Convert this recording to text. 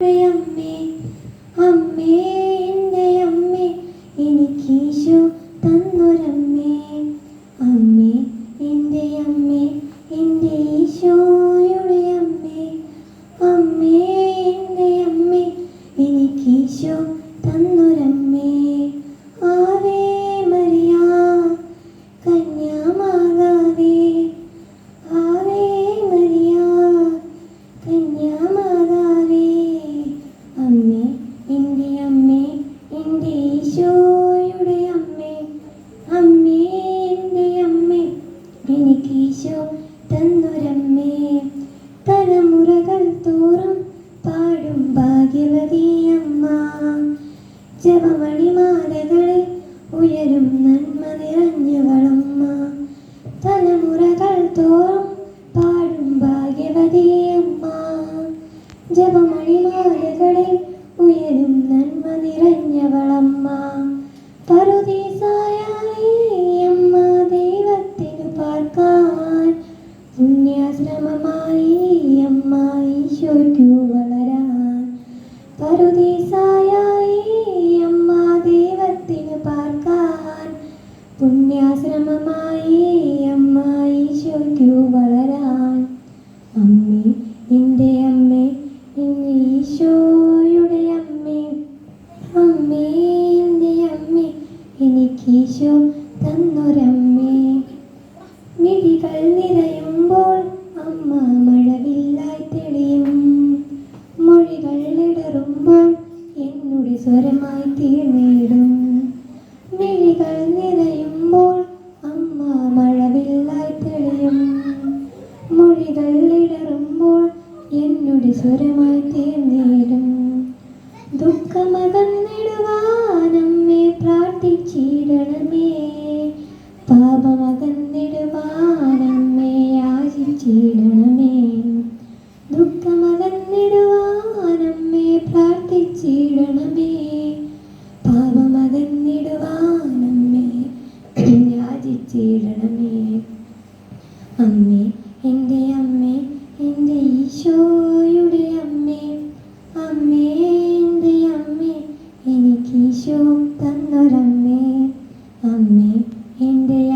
അമ്മേ അമ്മേ എന്റെ അമ്മേ അമ്മേ എന്റെ അമ്മേ എന്റെ ഈശോയുടെ അമ്മേ. അമ്മേ എന്റെ അമ്മേ തന്നൊരമ്മേ. എന്റെ അമ്മേ അമ്മേ അമ്മേ എന്റെ അമ്മേ എനിക്ക് ഈശോ തന്നൊരമ്മേ. തലമുറകൾ പാടും ഭാഗ്യവതി അമ്മ. ഉയരും നന്മ നിറഞ്ഞവളമ്മ തലമുറകൾ പാടും ഭാഗ്യവതി അമ്മ. ജപമണിമാലകളിൽ നിറഞ്ഞവളമ്മ. പറുദീസായായി അമ്മ ദൈവത്തിനു പാർക്കാൻ. പുണ്യാശ്രമമായി അമ്മ ഈശോയ്ക്കു വളരാൻ. പറുദീസായായി അമ്മ ദൈവത്തിനു പാർക്കാൻ. പുണ്യാശ്രമമായി അമ്മ ഈശോയ്ക്കു വളരാൻ. മിഴികൾ നിറയുമ്പോൾ അമ്മ മഴവില്ലായി തെളിയും. മൊഴികൾ ഇടറുമ്പോൾ എന്നുടി സ്വരമായി തീർന്നിടും. മിഴികൾ നിറയുമ്പോൾ അമ്മ മഴവില്ലായി തെളിയും. മൊഴികൾ ഇടറുമ്പോൾ എന്നുടി സ്വരമായി തീർന്നിടും. ദുഃഖമകന്നിടുവാനമ്മേ പ്രാർത്ഥിച്ചിടണമേ. പാപമകന്നിടുവാനമ്മേ ചീടണമേ ദുഃഖമകന്നിടുവാനമ്മേ പ്രാർത്ഥിച്ചിടണമേ. പാപമകന്നിടുവാനമ്മേ യാചിച്ചിടണമേ അമ്മേ എന്റെ അമ്മേ എന്റെ ഈശോയുടെ അമ്മേ. അമ്മേ എന്റെ അമ്മേ എനിക്ക് ഈശോ തന്നൊരമ്മേ. അമ്മേ എന്റെ